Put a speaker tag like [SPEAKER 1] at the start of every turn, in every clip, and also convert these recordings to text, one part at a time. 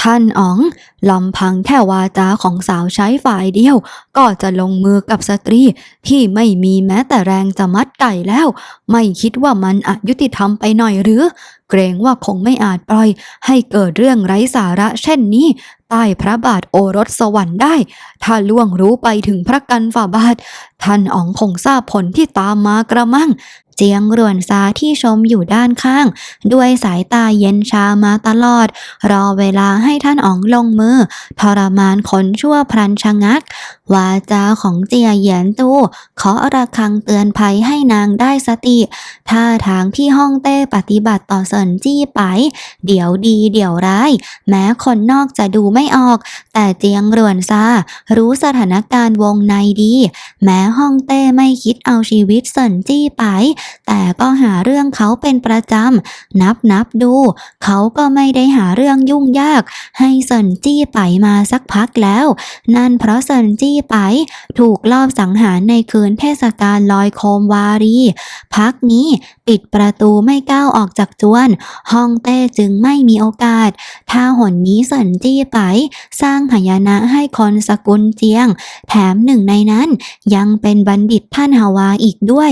[SPEAKER 1] ท่านอ๋องลำพังแค่วาจาของสาวใช้ฝ่ายเดียว ก็จะลงมือกับสตรีที่ไม่มีแม้แต่แรงจะมัดไก่แล้ว ไม่คิดว่ามันอายุติธรรมไปหน่อยหรือ เกรงว่าคงไม่อาจปล่อย ให้เกิดเรื่องไร้สาระเช่นนี้ ใต้พระบาทโอรสสวรรค์ได้ ถ้าล่วงรู้ไปถึงพระกันฝ่าบาท ท่านอ๋องคงทราบผลที่ตามมากระมัง เจียงรวนซาที่ชมอยู่ด้านข้าง ด้วยสายตาเย็นชามาตลอด รอเวลาให้ท่านอ๋องลงมือ ทรมานคนชั่วพลันชะงัก วาจาของเจียเหยียนตูขอระคังเตือนภัยให้นางได้สติท่าทางที่ห้องเต้ปฏิบัติต่อเซินจี้ไป เดี๋ยวดีเดี๋ยวร้าย แม้คนนอกจะดูไม่ออก แต่เจียงรวนซารู้สถานการณ์วงในดี แม้ห้องเต้ไม่คิดเอาชีวิตเซินจี้ไปแต่ก็หาเรื่องเขาเป็นประจำ นับนับดู เขาก็ไม่ได้หาเรื่องยุ่งยาก ให้เซินจี้ไปมาสักพักแล้ว นั่นเพราะเซินจี้ไป ถูกลอบสังหารในคืนเทศกาลลอยโคมวารี พักนี้ปิดประตูไม่ก้าวออกจากจวน ห้องเต้จึงไม่มีโอกาส ถ้าหนนี้เซินจี้ไป สร้างหายนะให้คนสกุลเจียง แถมหนึ่งในนั้นยังเป็นบัณฑิตท่านฮาวาอีกด้วย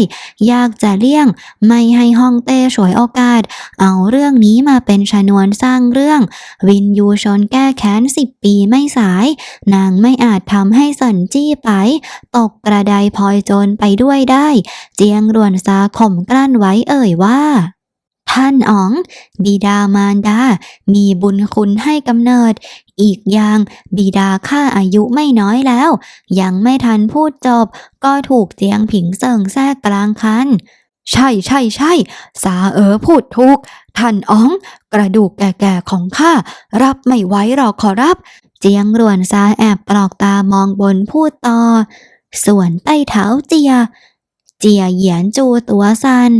[SPEAKER 1] ยากจะเลี่ยง ไม่ให้ห้องเต้ฉวยโอกาส เอาเรื่องนี้มาเป็นชนวนสร้างเรื่อง วินยูชนแก้แค้นสิบปีไม่สาย นางไม่อาจทำให้สันจี้ไป ตกกระไดพลอยโจรไปด้วยได้ เจียงรวนซาข่มกลั้นไว้เอ่ยว่าท่านอ๋อง บิดามารดา มีบุญคุณให้กำเนิด อีกอย่างบิดาข้าอายุไม่น้อยแล้ว ยังไม่ทันพูดจบ ก็ถูกเจียงผิงเสิงแทรกกลางคัน ใช่ใช่ใช่สาเออพูดถูก ท่านอ๋อง กระดูกแก่ๆของข้า รับไม่ไหวหรอกขอรับ เจียงรวนซาแอบปลอกตามองบนพูดต่อ ส่วนใต้เท้าเจีย เจียเหยียนจูตัวสัน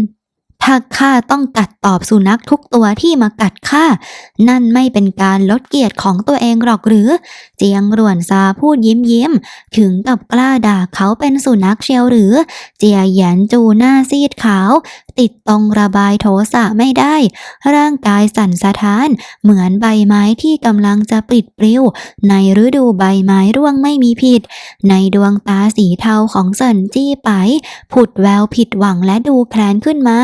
[SPEAKER 1] ถ้าข้าต้องกัดตอบสุนัขทุกตัวที่มากัดข้า นั่นไม่เป็นการลดเกียรติของตัวเองหรอกหรือ เจียงรวนซาพูดยิ้มยิ้มๆถึงกับกล้าด่าเขาเป็นสุนัขเชียวหรือ เจียหยันจูหน้าซีดขาว ติดตรงระบายโทสะไม่ได้ ร่างกายสั่นสะท้าน เหมือนใบไม้ที่กำลังจะปลิดปลิว ในฤดูใบไม้ร่วงไม่มีผิด ในดวงตาสีเทาของเซินจี้ไป ผุดแววผิดหวังและดูแคลนขึ้นมา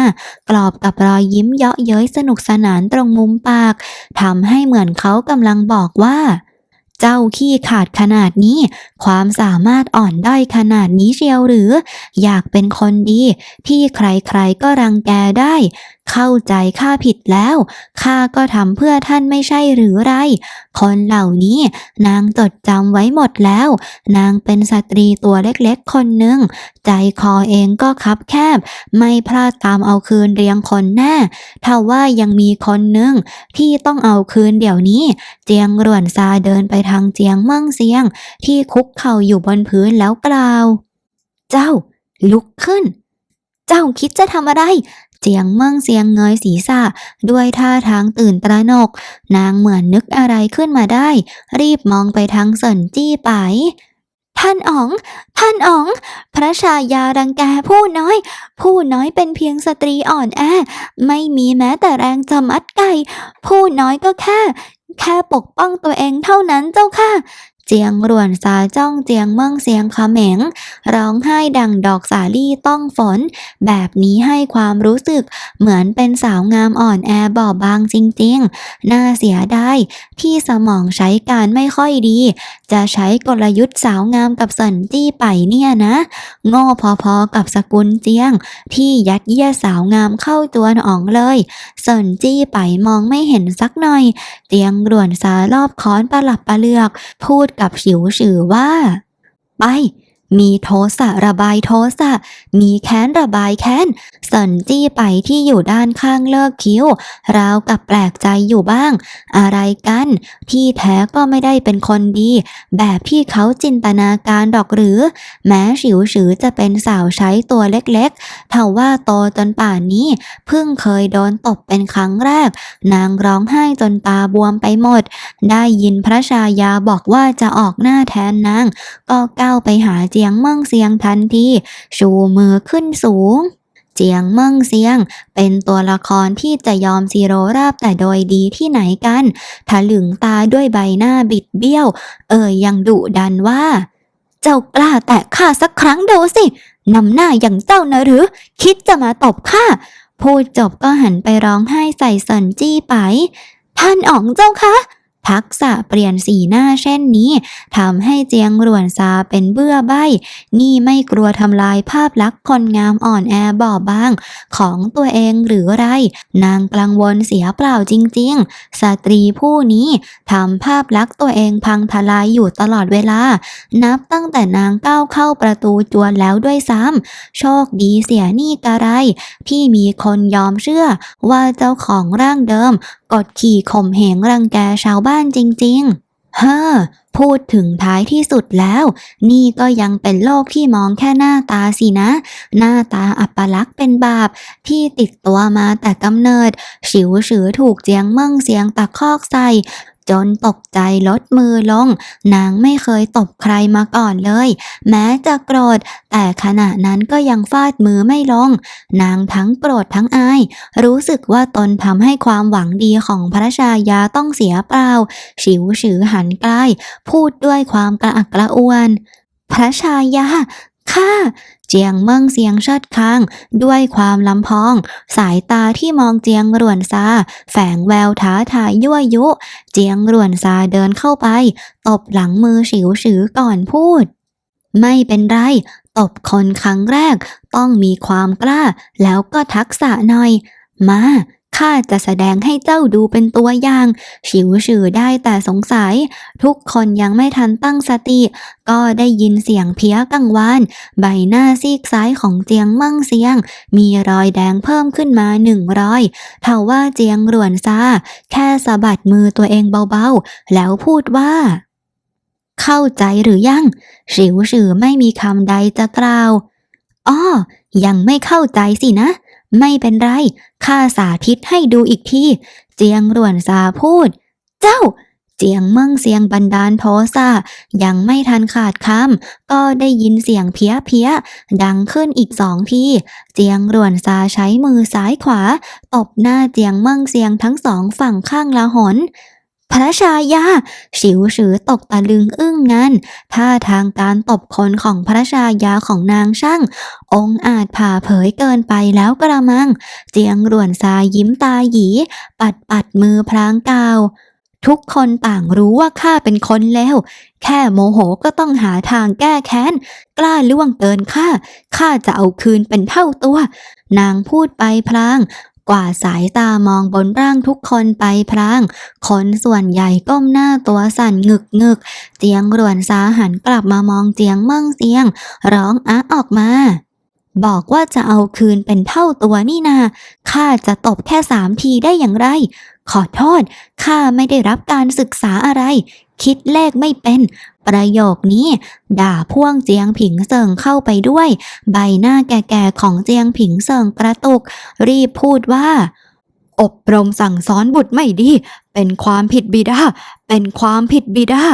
[SPEAKER 1] กรอบกับรอยยิ้มเยาะเย้ยสนุกสนานตรงมุมปากทำให้เหมือนเขากำลังบอกว่า เจ้าขี้ขาดขนาดนี้ ความสามารถอ่อนด้อยขนาดนี้เชียวหรือ อยากเป็นคนดี ที่ใครๆก็รังแกได้ เข้าใจข้าผิดแล้วข้าก็ทำเพื่อท่านไม่ใช่หรือไร คนเหล่านี้ นางจดจำไว้หมดแล้ว นางเป็นสตรีตัวเล็กๆคนหนึ่ง ใจคอเองก็คับแคบ ไม่พลาดตามเอาคืนเรียงคนแน่ถ้าว่ายังมีคนหนึ่งที่ต้องเอาคืนเดี๋ยวนี้ เจียงรวนซาเดินไปทางเจียงมั่งเซียง ที่คุกเข่าอยู่บนพื้นแล้วกล่าว เจ้า ลุกขึ้น เจ้าคิดจะทำอะไร เจียงมั่งเซียงเงยศีรษะด้วยท่าทางตื่นตระหนก นางเหมือนนึกอะไรขึ้นมาได้ รีบมองไปทางเสินจี้ไปท่านอ๋อง ท่านอ๋อง พระชายารังแกผู้น้อย ผู้น้อยเป็นเพียงสตรีอ่อนแอ ไม่มีแม้แต่แรงจะมัดไก่ ผู้น้อยก็แค่ แค่ปกป้องตัวเองเท่านั้นเจ้าค่ะ เจียงรวนซาจ้องเจียงเมืองเสียงเขม็งร้องไห้ดังดอกสาลี่ต้องฝน แบบนี้ให้ความรู้สึกเหมือนเป็นสาวงามอ่อนแอบอบบางจริงๆ น่าเสียดายที่สมองใช้การไม่ค่อยดี จะใช้กลยุทธ์สาวงามกับสันจี้ไปเนี่ยนะโง่พอๆกับสกุลเจียง ที่ยัดเยียดสาวงามเข้าตัวอ๋องเลยเซินจี้ไปมองไม่เห็นสักหน่อย เตียงรวนซารอบค้อนประหลับประเลือก พูดกับฉิวฉือว่า ไป มีโทสะระบายโทสะ มีแค้นระบายแค้น สันจี้ไปที่อยู่ด้านข้างเลิกคิ้ว ราวกับแปลกใจอยู่บ้าง อะไรกัน ที่แท้ก็ไม่ได้เป็นคนดี แบบที่เขาจินตนาการดอกหรือ แม้ฉิวฉือจะเป็นสาวใช้ตัวเล็กๆเท่าว่าโตจนป่านนี้ เพิ่งเคยโดนตบเป็นครั้งแรก นางร้องไห้จนตาบวมไปหมด ได้ยินพระชายาบอกว่าจะออกหน้าแทนนาง ก็ก้าวไปหาเจียียงเมิ่งเซียงทันที ชูมือขึ้นสูง เจียงเมิ่งเซียง เป็นตัวละครที่จะยอมซีโรราบแต่โดยดีที่ไหนกันถลึงตาด้วยใบหน้าบิดเบี้ยว เอ่ยยังดุดันว่า เจ้ากล้าแตะข้าสักครั้งดูสินำหน้าอย่างเจ้านะหรือ คิดจะมาตบข้าพูดจบก็หันไปร้องไห้ใส่เซินจี้ไป ท่านอ๋องเจ้าคะ ทักษะเปลี่ยนสีหน้าเช่นนี้ทำให้เจียงหรวนซาเป็นเบื่อใบนี่ไม่กลัวทำลายภาพลักษณ์คนงามอ่อนแอบอบบาง ของตัวเองหรือไร นางกังวลเสียเปล่าจริง ๆ สตรีผู้นี้ทำภาพลักษณ์ตัวเองพังทลายอยู่ตลอดเวลา นับตั้งแต่นางก้าวเข้าประตูจวนแล้วด้วยซ้ำโชคดีเสียนี่กระไรที่มีคนยอมเชื่อว่าเจ้าของร่างเดิม กดขี่ข่มเหงรังแกชาวบ้านจริงๆฮ่าพูดถึงท้ายที่สุดแล้ว นี่ก็ยังเป็นโลกที่มองแค่หน้าตาสินะ หน้าตาอัปลักษณ์เป็นบาป ที่ติดตัวมาแต่กำเนิดฉิวฉือถูกเจียงเมั่งเสียงตะคอกใส่ จนตกใจลดมือลง นางไม่เคยตบใครมาก่อนเลย แม้จะโกรธ แต่ขณะนั้นก็ยังฟาดมือไม่ลง นางทั้งโกรธทั้งอาย รู้สึกว่าตนทำให้ความหวังดีของพระชายาต้องเสียเปล่า ฉิวฉือหันใกล้ พูดด้วยความกระอักกระอ่วนพระชายา ข้าเจียงเมิงเสียงเชิดค้าง ด้วยความลำพอง สายตาที่มองเจียงรวนซาแฝงแววท้าทายยั่วยุ เจียงรวนซาเดินเข้าไป ตบหลังมือฉิวฉือก่อนพูด ไม่เป็นไรตบคนครั้งแรก ต้องมีความกล้า แล้วก็ทักษะหน่อย มา ข้าจะแสดงให้เจ้าดูเป็นตัวอย่าง ฉิวฉือได้แต่สงสัย ทุกคนยังไม่ทันตั้งสติ ก็ได้ยินเสียงเพี้ยกังวาน ใบหน้าซีกซ้ายของเจียงมั่งเสียง มีรอยแดงเพิ่มขึ้นมาหนึ่งรอยเท่าว่าเจียงรวนซาแค่สะบัดมือตัวเองเบาๆ แล้วพูดว่าเข้าใจหรือยังฉิวฉือไม่มีคำใดจะกล่าว อ้อ ยังไม่เข้าใจสินะ ไม่เป็นไร ข้าสาธิตให้ดูอีกที เจียงร่วนซาพูด เจ้า เจียงเมื่งเสียงบันดาลโทสะยังไม่ทันขาดคำก็ได้ยินเสียงเพี้ยเพี้ยดังขึ้นอีกสองที เจียงร่วนซาใช้มือซ้ายขวา ตบหน้าเจียงเมื่งเสียงทั้งสองฝั่งข้างละหน พระชายาฉิวฉือตกตะลึงอึ้งงันท่าทางการตบคนของพระชายาของนางช่าง องอาจผ่าเผยเกินไปแล้วกระมัง เจียงรวนซายิ้มตาหยี ปัดปัดมือพลางกาวทุกคนต่างรู้ว่าข้าเป็นคนเลวแค่โมโหก็ต้องหาทางแก้แค้น กล้าล่วงเกินข้า ข้าจะเอาคืนเป็นเท่าตัว นางพูดไปพลาง กว่าดสายตามองบนร่างทุกคนไปพลาง คนส่วนใหญ่ก้มหน้าตัวสั่นงึกงึกเจียงรวนซาหันกลับมามองเจียงเมิ่งเสียง ร้องอะออกมา บอกว่าจะเอาคืนเป็นเท่าตัวนี่นาข้าจะตบแค่สามทีได้อย่างไร ขอโทษข้าไม่ได้รับการศึกษาอะไร คิดเลขไม่เป็น ประโยคนี้ ด่าพ่วงเจียงผิงเซิงเข้าไปด้วย ใบหน้าแก่ๆของเจียงผิงเซิงกระตุก รีบพูดว่า อบรมสั่งสอนบุตรไม่ดี เป็นความผิดบิดาเป็นความผิดบิดา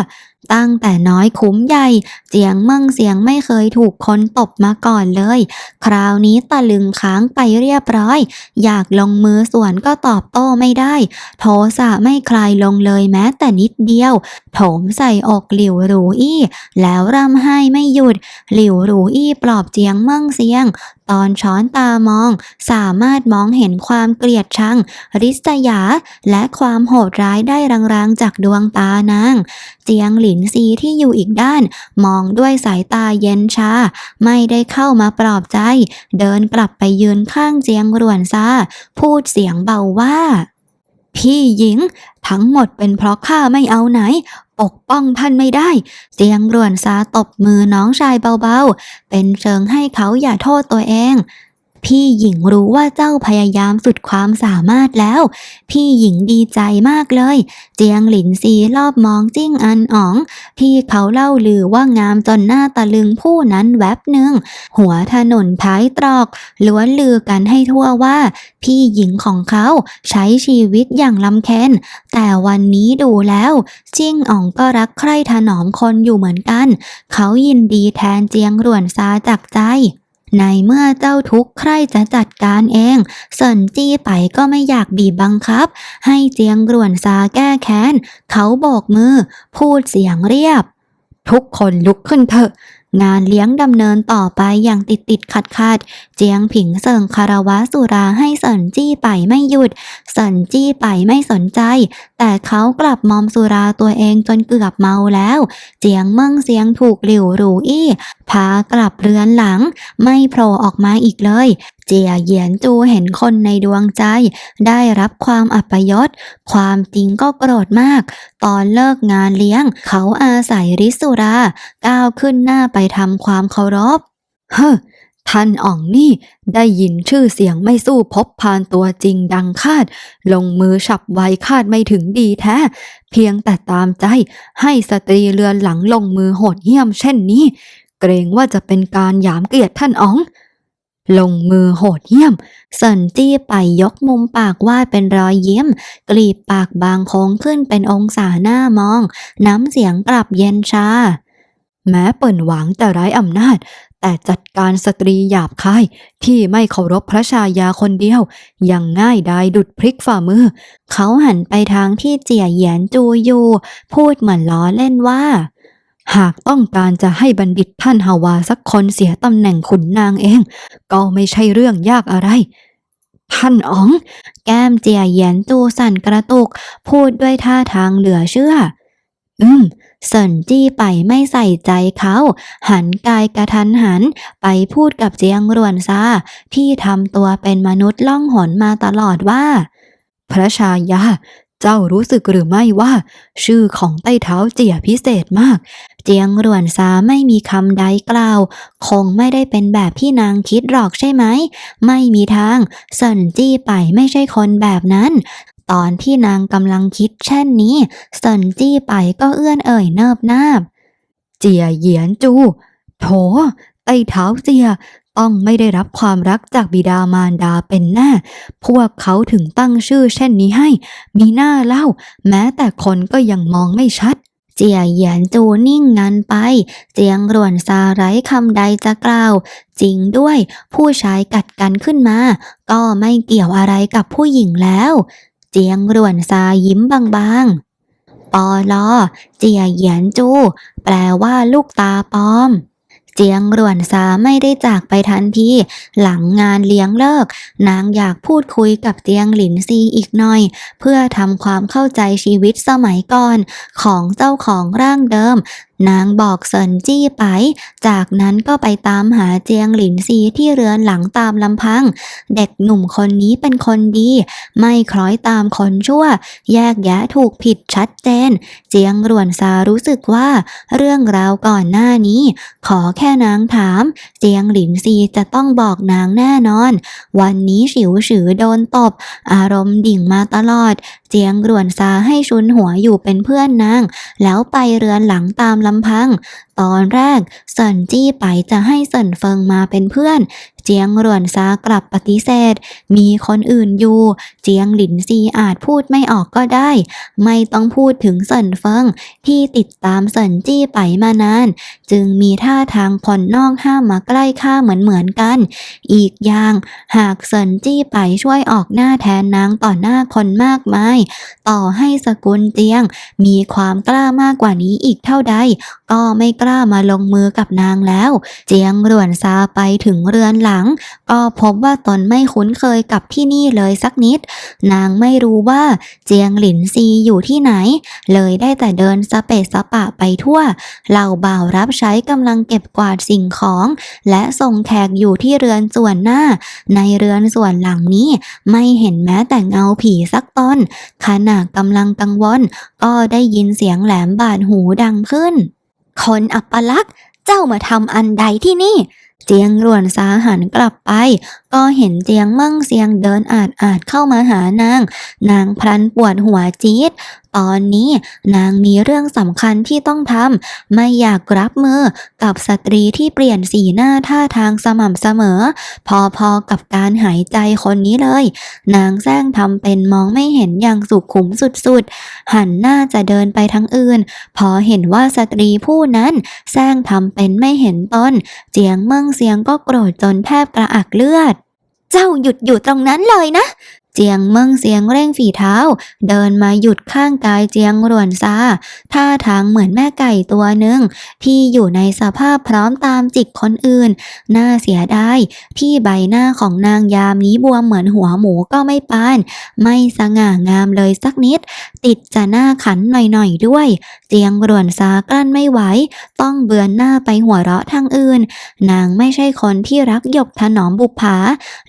[SPEAKER 1] ตั้งแต่น้อยคุ้มใหญ่ เจียงเมิ่งเสียงไม่เคยถูกคนตบมาก่อนเลย คราวนี้ตะลึงค้างไปเรียบร้อย อยากลงมือสวนก็ตอบโต้ไม่ได้ โทสะไม่คลายลงเลยแม้แต่นิดเดียว โถมใส่อกหลิวหรูอี้ แล้วร่ำไห้ไม่หยุด หลิวหรูอี้ปลอบเจียงเมิ่งเสียง ตอนช้อนตามอง สามารถมองเห็นความเกลียดชัง ริษยา และความโหดร้ายได้รางๆจากดวงตานาง เจียงหลินซีที่อยู่อีกด้าน มองด้วยสายตาเย็นชา ไม่ได้เข้ามาปลอบใจ เดินกลับไปยืนข้างเจียงรวนซาพูดเสียงเบาว่า พี่หญิง ทั้งหมดเป็นเพราะข้าไม่เอาไหนปกป้องท่านไม่ได้เจียงรวนซาตบมือน้องชายเบาๆ เป็นเชิงให้เขาอย่าโทษตัวเอง พี่หญิงรู้ว่าเจ้าพยายามสุดความสามารถแล้ว พี่หญิงดีใจมากเลย เจียงหลินซีรอบมองจิ้งอันอ๋องที่เขาเล่าลือว่างามจนหน้าตะลึงผู้นั้นแวบหนึ่ง หัวถนนท้ายตรอก ล้วนลือกันให้ทั่วว่า พี่หญิงของเขาใช้ชีวิตอย่างลำเค็นแต่วันนี้ดูแล้ว จิ้งอ่องก็รักใคร่ถนอมคนอยู่เหมือนกัน เขายินดีแทนเจียงหรวนซาจากใจ ในเมื่อเจ้าทุกข์ใครจะจัดการเองเซินจี้ไปก็ไม่อยากบีบบังคับ ให้เจียงกรวนซาแก้แค้น เขาโบกมือ พูดเสียงเรียบ ทุกคนลุกขึ้นเถอะ งานเลี้ยงดำเนินต่อไปอย่างติดติดขัดขัด เจียงผิงเสิงคารวะสุราให้สันจี้ไปไม่หยุด สันจี้ไปไม่สนใจ แต่เขากลับมอมสุราตัวเองจนเกือบเมาแล้ว เจียงเมิ่งเสียงถูกหลิวหรูอี้พากลับเรือนหลัง ไม่โผล่ออกมาอีกเลย เจียเหยียนจูเห็นคนในดวงใจ ได้รับความอัปยศ ความจริงก็โกรธมาก ตอนเลิกงานเลี้ยง เขาอาศัยริสุรา ก้าวขึ้นหน้าไปทำความเคารพ เฮ้อท่านอ่องนี่ได้ยินชื่อเสียงไม่สู้พบพานตัวจริงดังคาด ลงมือฉับไวคาดไม่ถึงดีแท้ เพียงแต่ตามใจให้สตรีเรือนหลังลงมือโหดเหี้ยมเช่นนี้ เกรงว่าจะเป็นการหยามเกียรติท่านอ๋อง ลงมือโหดเหี้ยมเสินจี้ไปยกมุมปากวาดเป็นรอยยิ้ม กลีบปากบางโค้งขึ้นเป็นองศาหน้ามอง น้ำเสียงกลับเย็นชา แม้เปิ่นหวังแต่ไร้อำนาจ แต่จัดการสตรีหยาบคาย ที่ไม่เคารพพระชายาคนเดียว ยังง่ายดายดุดพริกฝ่ามือ เขาหันไปทางที่เจียเหยียนจูอยู่ พูดเหมือนล้อเล่นว่า หากต้องการจะให้บัณฑิตท่านฮาวาสักคนเสียตำแหน่งขุนนางเอง ก็ไม่ใช่เรื่องยากอะไร ท่านอ๋อง แก้มเจียเหยียนจูสั่นกระตุก พูดด้วยท่าทางเหลือเชื่อ อืมเสินจี้ไปไม่ใส่ใจเขา หันกายกระทันหัน ไปพูดกับเจียงรวนซาที่ทำตัวเป็นมนุษย์ล่องหนมาตลอดว่า พระชายา เจ้ารู้สึกหรือไม่ว่า ชื่อของใต้เท้าเจียพิเศษมาก เจียงรวนซาไม่มีคำใดกล่าว คงไม่ได้เป็นแบบที่นางคิดหรอกใช่ไหม ไม่มีทางเสินจี้ไปไม่ใช่คนแบบนั้นตอนที่นางกำลังคิดเช่นนี้เสินจี้ไปก็เอื้อนเอ่ยเนิบนาบ เจียเหยียนจู โถไต้เท้าเจีย ต้องไม่ได้รับความรักจากบิดามารดาเป็นแน่ พวกเขาถึงตั้งชื่อเช่นนี้ให้ มีหน้าเล่า แม้แต่คนก็ยังมองไม่ชัดเจียเหยียนจูนิ่งงันไป เจียงรวนซาไร้คำใดจะกล่าว จริงด้วย ผู้ชายกัดกันขึ้นมา ก็ไม่เกี่ยวอะไรกับผู้หญิงแล้ว เจียงรวนซายิ้มบางๆ ปอลอ เจียเหยียนจู แปลว่าลูกตาปลอม เจียงรวนซาไม่ได้จากไปทันทีหลังงานเลี้ยงเลิก นางอยากพูดคุยกับเจียงหลินซีอีกหน่อย เพื่อทำความเข้าใจชีวิตสมัยก่อน ของเจ้าของร่างเดิม นางบอกเซินจี้ไป จากนั้นก็ไปตามหาเจียงหลินซีที่เรือนหลังตามลำพัง เด็กหนุ่มคนนี้เป็นคนดี ไม่คล้อยตามคนชั่ว แยกแยะถูกผิดชัดเจน เจียงรวนซารู้สึกว่า เรื่องราวก่อนหน้านี้ ขอแค่นางถาม เจียงหลินซีจะต้องบอกนางแน่นอน วันนี้ฉิวฉือโดนตบ อารมณ์ดิ่งมาตลอด เจียงรวนซาให้ชุนหัวอยู่เป็นเพื่อนนาง แล้วไปเรือนหลังตามลำพัง ตอนแรกเซินจี้ไปจะให้เซินเฟิงมาเป็นเพื่อน เจียงรวนซากลับปฏิเสธ มีคนอื่นอยู่ เจียงหลินซีอาจพูดไม่ออกก็ได้ ไม่ต้องพูดถึงเซินเฟิงที่ติดตามเซินจี้ไปมานาน จึงมีท่าทางผ่อนนอกห้ามมาใกล้ข้าเหมือนเหมือนกัน อีกอย่างหากเซินจี้ไปช่วยออกหน้าแทนนางต่อหน้าคนมากมาย ต่อให้สกุลเจียง มีความกล้ามากกว่านี้อีกเท่าใด ก็ไม่กล้ามาลงมือกับนางแล้ว เจียงรวนซาไปถึงเรือนหลังลัง ก็พบว่าตนไม่คุ้นเคยกับที่นี่เลยสักนิด นางไม่รู้ว่าเจียงหลินซีอยู่ที่ไหน เลยได้แต่เดินสเปะสปะไปทั่ว เหล่าบ่าวรับใช้กำลังเก็บกวาดสิ่งของ และส่งแขกอยู่ที่เรือนส่วนหน้า ในเรือนส่วนหลังนี้ไม่เห็นแม้แต่เงาผีสักตนขณะกำลังกังวลก็ได้ยินเสียงแหลมบาดหูดังขึ้น คนอัปลักษณ์เจ้ามาทำอันใดที่นี่ เจียงรวนซาหันกลับไป ก็เห็นเจียงมั่งเสียงเดินอาดอาดเข้ามาหานาง นางพลันปวดหัวจี๊ดตอนนี้นางมีเรื่องสำคัญที่ต้องทำไม่อยากรับมือกับสตรีที่เปลี่ยนสีหน้าท่าทางสม่ำเสมอ พอๆกับการหายใจคนนี้เลย นางแซงทำเป็นมองไม่เห็นอย่างสุขุมสุดๆ หันหน้าจะเดินไปทางอื่น พอเห็นว่าสตรีผู้นั้นแซงทำเป็นไม่เห็นตนเจียงเมิ่งเสียงก็โกรธจนแทบกระอักเลือด เจ้าหยุดอยู่ตรงนั้นเลยนะ เจียงเมิงเสียงเร่งฝีเท้า เดินมาหยุดข้างกายเจียงรวนซาท่าทางเหมือนแม่ไก่ตัวหนึ่งที่อยู่ในสภาพพร้อมตามจิกคนอื่น น่าเสียดายที่ใบหน้าของนางยามนี้บวมเหมือนหัวหมูก็ไม่ปาน ไม่สง่างามเลยสักนิด ติดจะหน้าขันหน่อยๆด้วย เจียงรวนซากลั้นไม่ไหว ต้องเบือนหน้าไปหัวเราะทางอื่น นางไม่ใช่คนที่รักหยกถนอมบุปผา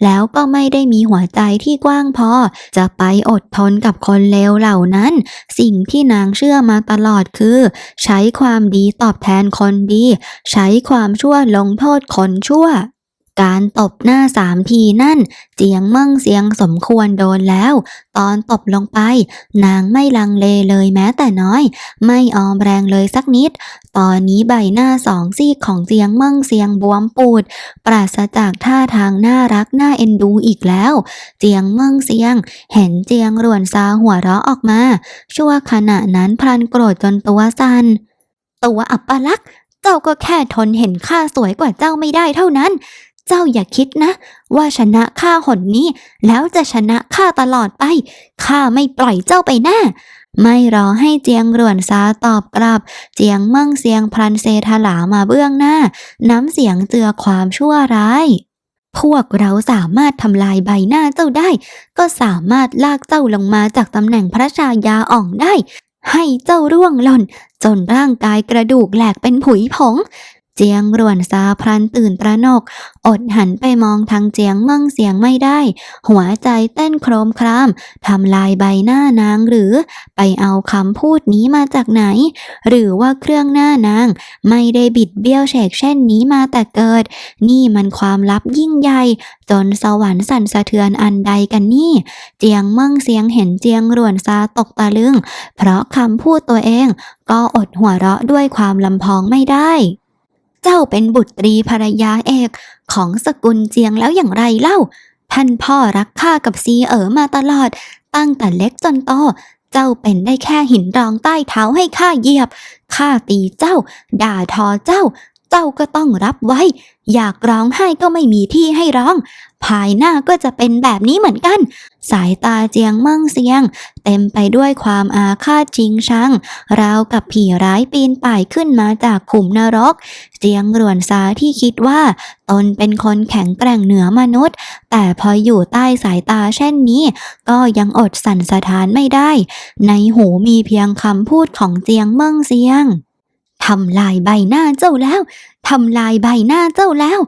[SPEAKER 1] แล้วก็ไม่ได้มีหัวใจที่กว้างพอ จะไปอดทนกับคนเลวเหล่านั้น สิ่งที่นางเชื่อมาตลอดคือ ใช้ความดีตอบแทนคนดี ใช้ความชั่วลงโทษคนชั่ว การตบหน้าสามทีนั่น เจียงมิ่งเสียงสมควรโดนแล้ว ตอนตบลงไป นางไม่ลังเลเลยแม้แต่น้อย ไม่ออมแรงเลยสักนิด ตอนนี้ใบหน้าสองซีกของเจียงมิ่งเสียงบวมปูด ปราศจากท่าทางน่ารักน่าเอ็นดูอีกแล้ว เจียงมิ่งเสียง เห็นเจียงรวนซาหัวเราะออกมา ชั่วขณะนั้นพลันโกรธจนตัวสั่นตัวอับปลักษ์เจ้าก็แค่ทนเห็นข้าสวยกว่าเจ้าไม่ได้เท่านั้น เจ้าอย่าคิดนะ ว่าชนะข้าหนนี้ แล้วจะชนะข้าตลอดไปข้าไม่ปล่อยเจ้าไปแน่ไม่รอให้เจียงรวนซาตอบกลับ เจียงเมิ่งเสียงพลันเซทลามาเบื้องหน้า น้ำเสียงเจือความชั่วร้าย พวกเราสามารถทำลายใบหน้าเจ้าได้ ก็สามารถลากเจ้าลงมาจากตำแหน่งพระชายาอ่องได้ ให้เจ้าร่วงหล่น จนร่างกายกระดูกแหลกเป็นผุยผง เจียงรวนซาพลันตื่นตระหนก อดหันไปมองทางเจียงเมั่งเสียงไม่ได้ หัวใจเต้นโครมครามทำลายใบหน้านางหรือไปเอาคำพูดนี้มาจากไหน หรือว่าเครื่องหน้านาง ไม่ได้บิดเบี้ยวเฉกเช่นนี้มาแต่เกิด นี่มันความลับยิ่งใหญ่ จนสวรรค์สั่นสะเทือนอันใดกันนี่ เจียงเมั่งเสียงเห็นเจียงรวนซาตกตะลึง เพราะคำพูดตัวเอง ก็อดหัวเราะด้วยความลำพองไม่ได้ เจ้าเป็นบุตรีภรรยาเอกของสกุลเจียงแล้วอย่างไรเล่า ท่านพ่อรักข้ากับซีเอ๋อมาตลอด ตั้งแต่เล็กจนโต เจ้าเป็นได้แค่หินรองใต้เท้าให้ข้าเหยียบ ข้าตีเจ้า ด่าทอเจ้า เจ้าก็ต้องรับไว้ อยากร้องไห้ก็ไม่มีที่ให้ร้อง ภายหน้าก็จะเป็นแบบนี้เหมือนกัน สายตาเจียงเมั่งเสียง เต็มไปด้วยความอาฆาตจริงชัง ราวกับผีร้ายปีนป่ายขึ้นมาจากขุมนรก เจียงรวนซาที่คิดว่า ตนเป็นคนแข็งแกร่งเหนือมนุษย์ แต่พออยู่ใต้สายตาเช่นนี้ ก็ยังอดสั่นสะท้านไม่ได้ ในหูมีเพียงคำพูดของเจียงเมิ่งเสียง ทำลายใบหน้าเจ้าแล้ว ทำลายใบหน้าเจ้าแล้ว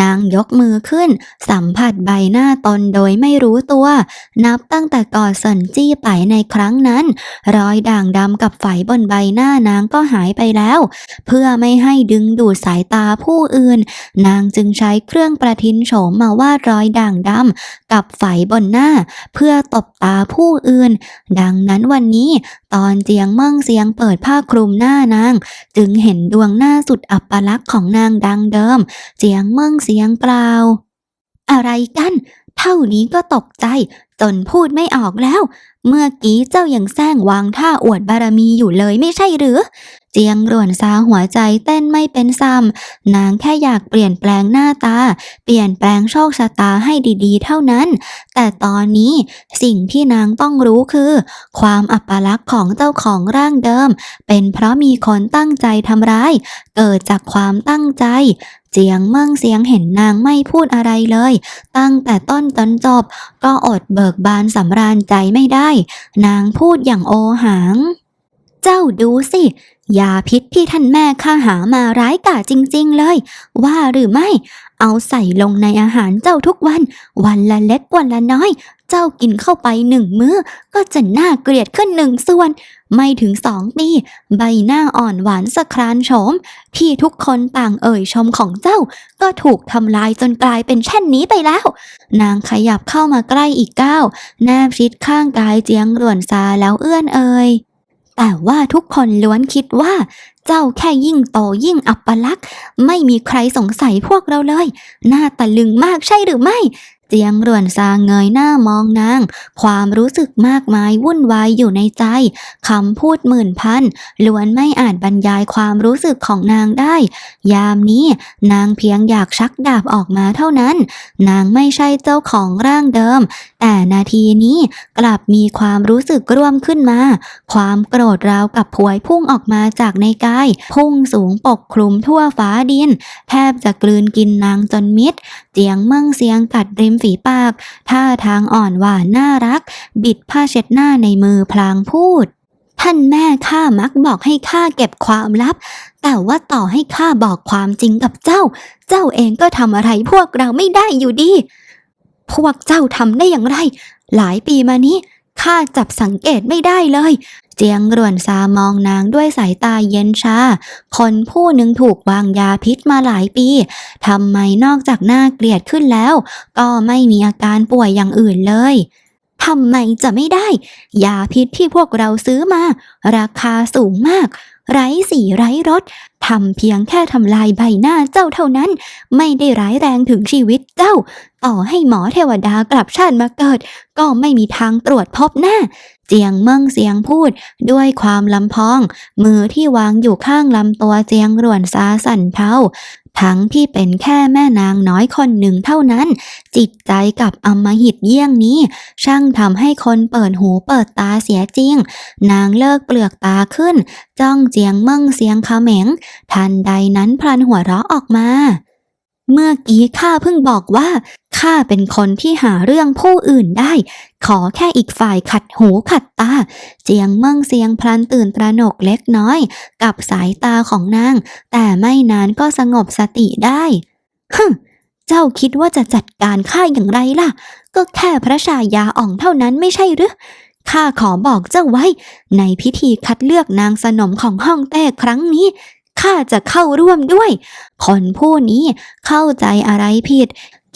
[SPEAKER 1] นางยกมือขึ้น สัมผัสใบหน้าตนโดยไม่รู้ตัว นับตั้งแต่กอดสนจี้ไปในครั้งนั้น รอยด่างดำกับไฝบนใบหน้านางก็หายไปแล้ว เพื่อไม่ให้ดึงดูดสายตาผู้อื่น นางจึงใช้เครื่องประทินโฉมมาวาดรอยด่างดำกับไฝบนหน้า เพื่อตบตาผู้อื่น ดังนั้นวันนี้ตอนเจียงเมั่งเสียงเปิดผ้าคลุมหน้านาง จึงเห็นดวงหน้าสุดอัปลักษณ์ของนางดังเดิม เสียงเมื่งเสียงกล่าว อะไรกัน เท่านี้ก็ตกใจ จนพูดไม่ออกแล้ว เมื่อกี้เจ้ายังแซงวางท่าอวดบารมีอยู่เลยไม่ใช่หรือ เจียงรวนซาหัวใจเต้นไม่เป็นซ้ำนางแค่อยากเปลี่ยนแปลงหน้าตา เปลี่ยนแปลงโชคชะตาให้ดีๆ เท่านั้น แต่ตอนนี้สิ่งที่นางต้องรู้คือ ความอัปลักษณ์ของเจ้าของร่างเดิม เป็นเพราะมีคนตั้งใจทำร้าย เกิดจากความตั้งใจเจียงเมิ่งเสียงเห็นนางไม่พูดอะไรเลย ตั้งแต่ต้นจนจบ ก็อดเบิิกบานสำราญใจไม่ได้ นางพูดอย่างโอหัง เจ้าดูสิยาพิษที่ท่านแม่ข้าหามาร้ายกาจจริง ๆ เลย ว่าหรือไม่ เอาใส่ลงในอาหารเจ้าทุกวัน วันละเล็กวันละน้อย เจ้ากินเข้าไปหนึ่งมื้อ ก็จะน่าเกลียดขึ้นหนึ่งส่วน ไม่ถึงสองปี ใบหน้าอ่อนหวานสะครานโฉม ที่ทุกคนต่างเอ่ยชมของเจ้า ก็ถูกทำลายจนกลายเป็นเช่นนี้ไปแล้ว นางขยับเข้ามาใกล้อีกก้าวแนบชิดข้างกายเจียงหลวนซาแล้วเอื้อนเอ่ยแต่ว่าทุกคนล้วนคิดว่า เจ้าแค่ยิ่งโตยิ่งอัปลักษณ์ไม่มีใครสงสัยพวกเราเลยหน้าตะลึงมากใช่หรือไม่ เจียงหลวนซาเงยหน้ามองนาง ความรู้สึกมากมายวุ่นวายอยู่ในใจ คำพูดหมื่นพันล้วนไม่อาจบรรยายความรู้สึกของนางได้ ยามนี้นางเพียงอยากชักดาบออกมาเท่านั้น นางไม่ใช่เจ้าของร่างเดิม แต่นาทีนี้กลับมีความรู้สึกร่วมขึ้นมา ความโกรธราวกับพวยพุ่งออกมาจากในกาย พุ่งสูงปกคลุมทั่วฟ้าดิน แทบจะกลืนกินนางจนมิด เจียงมิ่งเสียงกัดริมฝีปาก ท่าทางอ่อนหวานน่ารัก บิดผ้าเช็ดหน้าในมือพลางพูด ท่านแม่ข้ามักบอกให้ข้าเก็บความลับ แต่ว่าต่อให้ข้าบอกความจริงกับเจ้า เจ้าเองก็ทำอะไรพวกเราไม่ได้อยู่ดี พวกเจ้าทำได้อย่างไร หลายปีมานี้ข้าจับสังเกตไม่ได้เลย เจียงรวนซามองนางด้วยสายตาเย็นชา คนผู้หนึ่งถูกวางยาพิษมาหลายปี ทำไมนอกจากหน้าเกลียดขึ้นแล้ว ก็ไม่มีอาการป่วยอย่างอื่นเลยทำไมจะไม่ได้ ยาพิษที่พวกเราซื้อมา ราคาสูงมาก ไร้สีไร้รสทำเพียงแค่ทำลายใบหน้าเจ้าเท่านั้น ไม่ได้ร้ายแรงถึงชีวิตเจ้า ต่อให้หมอเทวดากลับชาติมาเกิด ก็ไม่มีทางตรวจพบหน้า เจียงเมิ่งเสียงพูดด้วยความลำพอง มือที่วางอยู่ข้างลำตัวเจียงร่วนซาสั่นเทาทั้งที่เป็นแค่แม่นางน้อยคนหนึ่งเท่านั้น จิตใจกับอำมหิตเยี่ยงนี้ ช่างทำให้คนเปิดหูเปิดตาเสียจริง นางเลิกเปลือกตาขึ้น จ้องเจียงเมิ่งเสียงเขม็งทันใดนั้นพลันหัวเราะออกมา เมื่อกี้ข้าเพิ่งบอกว่าข้าเป็นคนที่หาเรื่องผู้อื่นได้ ขอแค่อีกฝ่ายขัดหูขัดตาเจียงเมิ่งเสียงพลันตื่นตระหนกเล็กน้อย กับสายตาของนาง แต่ไม่นานก็สงบสติได้ฮึเจ้าคิดว่าจะจัดการข้าอย่างไรล่ะ ก็แค่พระชายาอ่องเท่านั้นไม่ใช่หรือข้าขอบอกเจ้าไว้ ในพิธีคัดเลือกนางสนมของห้องเต้ครั้งนี้ ข้าจะเข้าร่วมด้วย คนผู้นี้เข้าใจอะไรผิด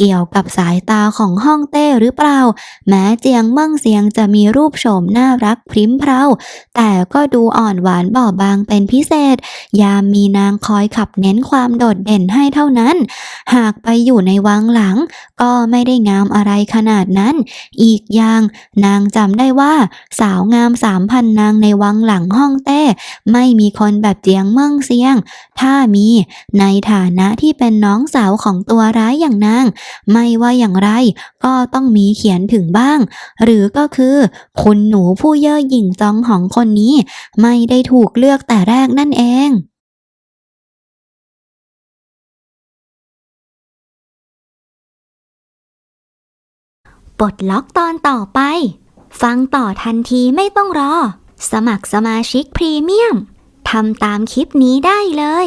[SPEAKER 1] เกี่ยวกับสายตาของห้องเต้หรือเปล่า แม้เจียงเมิ่งเสียงจะมีรูปโฉมน่ารักพริ้มเพราแต่ก็ดูอ่อนหวานบอบบางเป็นพิเศษ ยามมีนางคอยขับเน้นความโดดเด่นให้เท่านั้น หากไปอยู่ในวังหลัง ก็ไม่ได้งามอะไรขนาดนั้น อีกอย่างนางจำได้ว่าสาวงามสามพันนางในวังหลังห้องเต้ ไม่มีคนแบบเจียงเมิ่งเสียง ถ้ามีในฐานะที่เป็นน้องสาวของตัวร้ายอย่างนางไม่ว่าอย่างไรก็ต้องมีเขียนถึงบ้าง หรือก็คือคุณหนูผู้เย่อหยิ่งจองของคนนี้ ไม่ได้ถูกเลือกแต่แรกนั่นเองปลดล็อกตอนต่อไป ฟังต่อทันทีไม่ต้องรอ สมัครสมาชิกพรีเมียมทำตามคลิปนี้ได้เลย